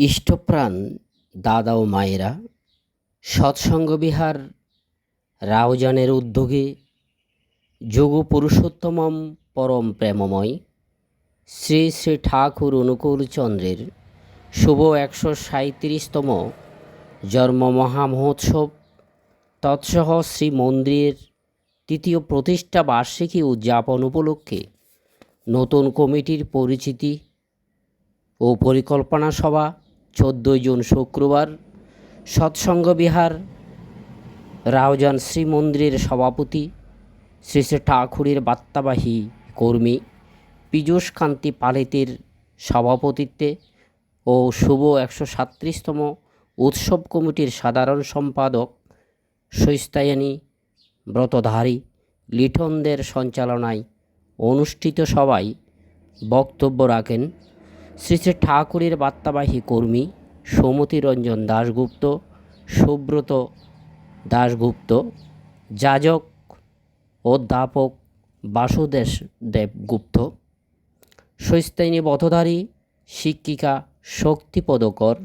ইষ্টপ্রাণ দাদা ও মায়েরা, সৎসঙ্গ বিহার রাউজানের উদ্যোগে যোগ পুরুষোত্তমম পরম প্রেমময় শ্রী শ্রী ঠাকুর অনুকূল চন্দ্রের শুভ একশো সাঁত্রিশতম জন্ম মহামহোৎসব, তৎসহ শ্রী মন্দিরের তৃতীয় প্রতিষ্ঠা বার্ষিকী উদযাপন উপলক্ষে নতুন কমিটির পরিচিতি ও পরিকল্পনা সভা চোদ্দোই জুন শুক্রবার সৎসঙ্গ বিহার রাউজান শ্রী মন্দিরের সভাপতি শ্রী শ্রী ঠাকুরের বার্তাবাহী কর্মী পীযূষ কান্তি পালিতের সভাপতিত্বে ও শুভ একশো সাত্রিশতম উৎসব কমিটির সাধারণ সম্পাদক সৈস্তায়ানী ব্রতধারী লিঠনদের সঞ্চালনায় অনুষ্ঠিত সভায় বক্তব্য রাখেন শ্রী শ্রী ঠাকুরের বার্তাবাহী কর্মী সৌমতি রঞ্জন দাশগুপ্ত, সুব্রত দাশগুপ্ত, যাজক অধ্যাপক বাসুদেশ দেবগুপ্ত সৈস্তাইনী বধধারী শিক্ষিকা শক্তিপদকর,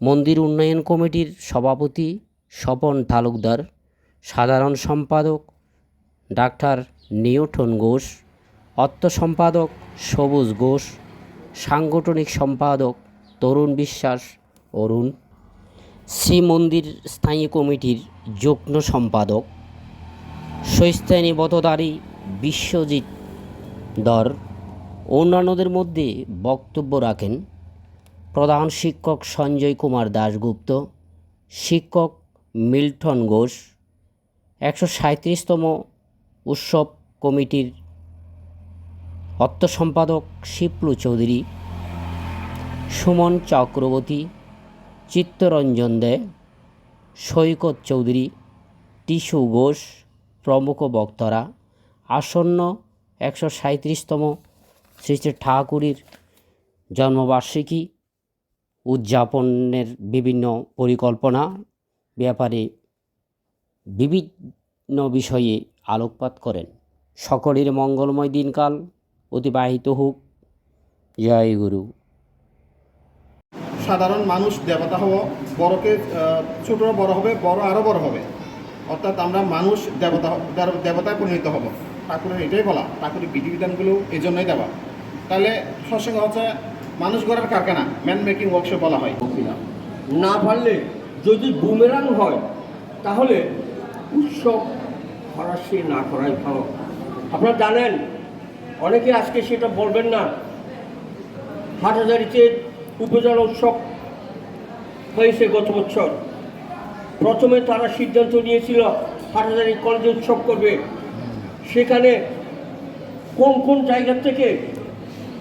মন্দির উন্নয়ন কমিটির সভাপতি স্বপন তালুকদার, সাধারণ সম্পাদক ডাক্তার নিউটন ঘোষ, অর্থ সম্পাদক সবুজ ঘোষ সাংগঠনিক সম্পাদক তরুণ বিশ্বাস অরুণ শ্রী মন্দির স্থায়ী কমিটির যুগ্ম সম্পাদক সৈস্তানী বতদারী বিশ্বজিৎ দর। অন্যান্যদের মধ্যে বক্তব্য রাখেন প্রধান শিক্ষক সঞ্জয় কুমার দাশগুপ্ত, শিক্ষক মিল্টন ঘোষ। একশো সাঁত্রিশতম উৎসব কমিটির অর্থ সম্পাদক শিপলু চৌধুরী, সুমন চক্রবর্তী, চিত্তরঞ্জন দে, সৈকত চৌধুরী, টিসু ঘোষ, প্রমুখ বক্তারা। আসন্ন একশো সাঁত্রিশতম শ্রী শ্রী ঠাকুরের জন্মবার্ষিকী উদযাপনের বিভিন্ন পরিকল্পনা, ব্যাপারে বিভিন্ন বিষয়ে আলোকপাত করেন। সকলের মঙ্গলময় দিনকাল। অতিবাহিত হোক। জয় গুরু। সাধারণ মানুষ দেবতা হব বড়কে ছোটরা বড় হবে বড় আরও বড় হবে। অর্থাৎ আমরা মানুষ দেবতা দেবতায় পরিণত হব। ঠাকুরের এটাই বলা। ঠাকুরের বিধিবিধানগুলো এই জন্যই দেওয়া। তাহলে সৎসঙ্গ হচ্ছে মানুষ গড়ার কারখানা ম্যান মেকিং ওয়ার্কশপ বলা হয়। না পারলে যদি বুমেরাং হয় তাহলে উৎসব ফরাসি না করাই ভালো। আপনারা জানেন অনেকে আজকে সেটা বলবেন না। হাটহাজারিতে উপজেলা উৎসব হয়েছে গত বছর। প্রথমে তারা সিদ্ধান্ত নিয়েছিল হাটহাজারি কলেজে উৎসব করবে। সেখানে কোন কোন জায়গা থেকে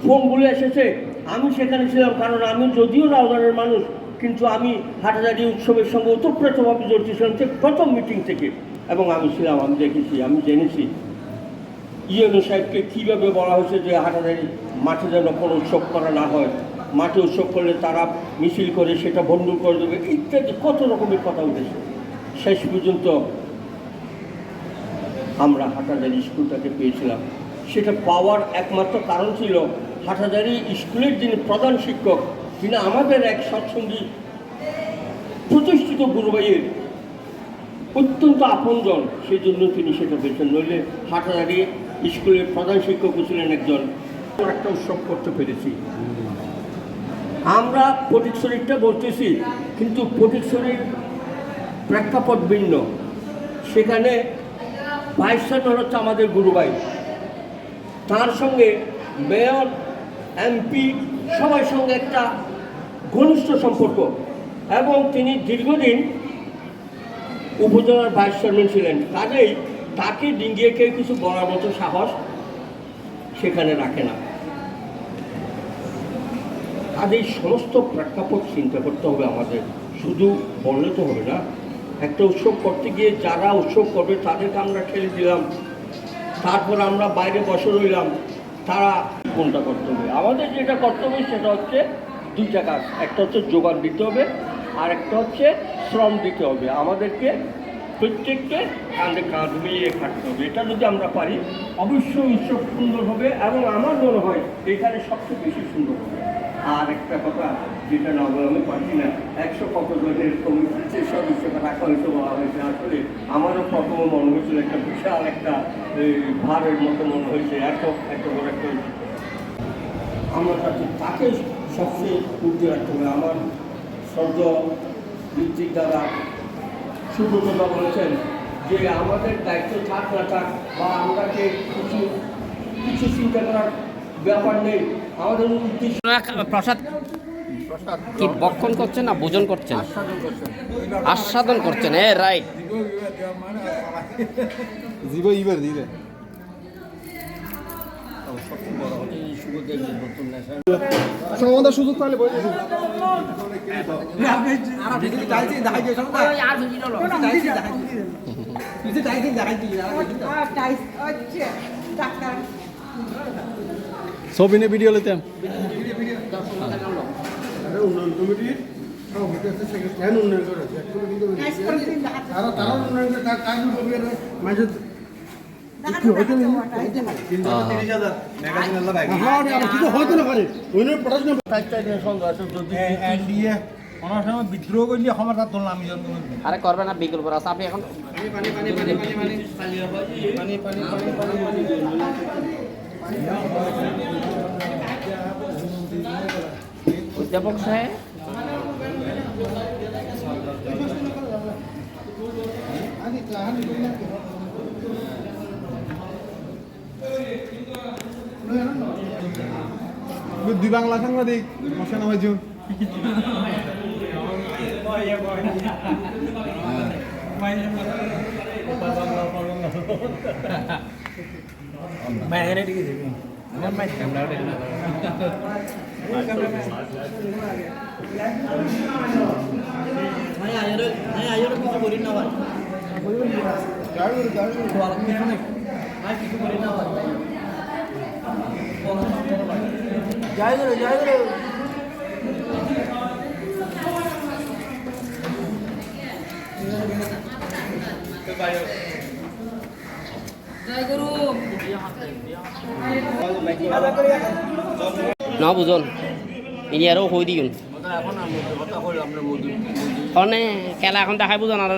ফোনগুলো এসেছে, আমি সেখানে ছিলাম, কারণ আমি যদিও রাউজানের মানুষ, কিন্তু আমি হাটাজারি উৎসবের সঙ্গে ওতপ্রোতভাবে জড়িত ছিলাম প্রথম মিটিং থেকে। এবং আমি ছিলাম, আমি দেখেছি, আমি জেনেছি। ইয়েনু সাহেবকে কীভাবে বলা হয়েছে যে হাটাজারি মাঠে যেন কোনো উৎসব করা না হয়? মাঠে উৎসব করলে তারা মিছিল করে সেটা ভণ্ডুল করে দেবে, ইত্যাদি, কত রকমের কথা উঠেছে। শেষ পর্যন্ত আমরা হাটাজারি স্কুলটাকে পেয়েছিলাম। সেটা পাওয়ার একমাত্র কারণ ছিল হাটাজারি স্কুলের যিনি প্রধান শিক্ষক তিনি আমাদের এক সৎসঙ্গী প্রতিষ্ঠিত গুরুভাইয়ের অত্যন্ত আপনজন, সেই জন্য তিনি সেটা পেয়েছেন। নইলে হাটাজারি স্কুলের প্রধান শিক্ষকও ছিলেন একজন। একটা উৎসব করতে পেরেছি। আমরা ফটিক শরীরটা বলতেছি কিন্তু ফটিক শরীর প্রেক্ষাপট ভিন্ন। সেখানে ভাইস চেয়ারম্যান হচ্ছে আমাদের গুরুভাই তার সঙ্গে মেয়র এমপি সবার সঙ্গে একটা ঘনিষ্ঠ সম্পর্ক। এবং তিনি দীর্ঘদিন উপজেলার ভাইস চেয়ারম্যান ছিলেন। কাজেই তাকে ডিঙ্গিয়ে কেউ কিছু বলার মতো সাহস সেখানে রাখে না। কাজেই সমস্ত প্রেক্ষাপট চিন্তা করতে হবে আমাদের। শুধু বললে তো হবে না, একটা উৎসব করতে গিয়ে যারা উৎসব করবে তাদেরকে আমরা ঠেলে দিলাম। তারপর আমরা বাইরে বসে রইলাম, তারা কোনটা করতে হবে? আমাদের যেটা করতে হবে সেটা হচ্ছে দুইটা কাজ। একটা হচ্ছে যোগান দিতে হবে আর একটা হচ্ছে শ্রম দিতে হবে। আমাদেরকে প্রত্যেককে কাঁধে কাঁধ মিলিয়ে খাটতে হবে। এটা যদি আমরা পারি অবশ্যই উৎসব সুন্দর হবে এবং আমার মনে হয় এখানে সবচেয়ে বেশি সুন্দর হবে। আর একটা কথা, যেটা না আমি পারছি না, একশো কত জনের কমিটিতে সদস্যকে রাখা হয়েছে বলা হয়েছে। আসলে আমারও প্রথম মনে হয়েছিল একটা বিশাল একটা ভারের মতো মনে হয়েছে, এত এত বড় একটা আমার কাছে তাকে সবচেয়ে উঠতে রাখতে হবে। আমার সদ্য ঋত্বিক দাদা সুব্রতদা বলেছেন যে আমাদের দায়িত্ব থাক না থাক বা আমরাকে কিছু কিছু চিন্তা করার ব্যাপার নেই। আমাদের উদ্দেশ্য প্রসাদ কি বক্ষণ করছেন না ভোজন করছেন? আস্বাদন করছেন। এ রাইট। জীব ইবার দিবে সমাধান সুযোগ বই ডাক্তার ছবি নিয়ে ভিডিও লইতাম উন্নয়ন কমিটির সভাপতি আছে সেক্রেটারি উন্নয়ন করে তারা উন্নয়ন করে তার কাজ করবে মাঝে একটু হইতে না হ্যাঁ আমার কিছু হইতে না পারে উন্নয়ন পড়াশোনা এনডিএ অনার সময় বিদ্রোহ করলে আমার তার তুলনা আমি জন্ম আরে করবে না বিকল্প রাস্তা আপনি এখন অধ্যাপক না বুঝুন ইনি আরও কই কনে খেলা এখন দেখাই বুঝুন আর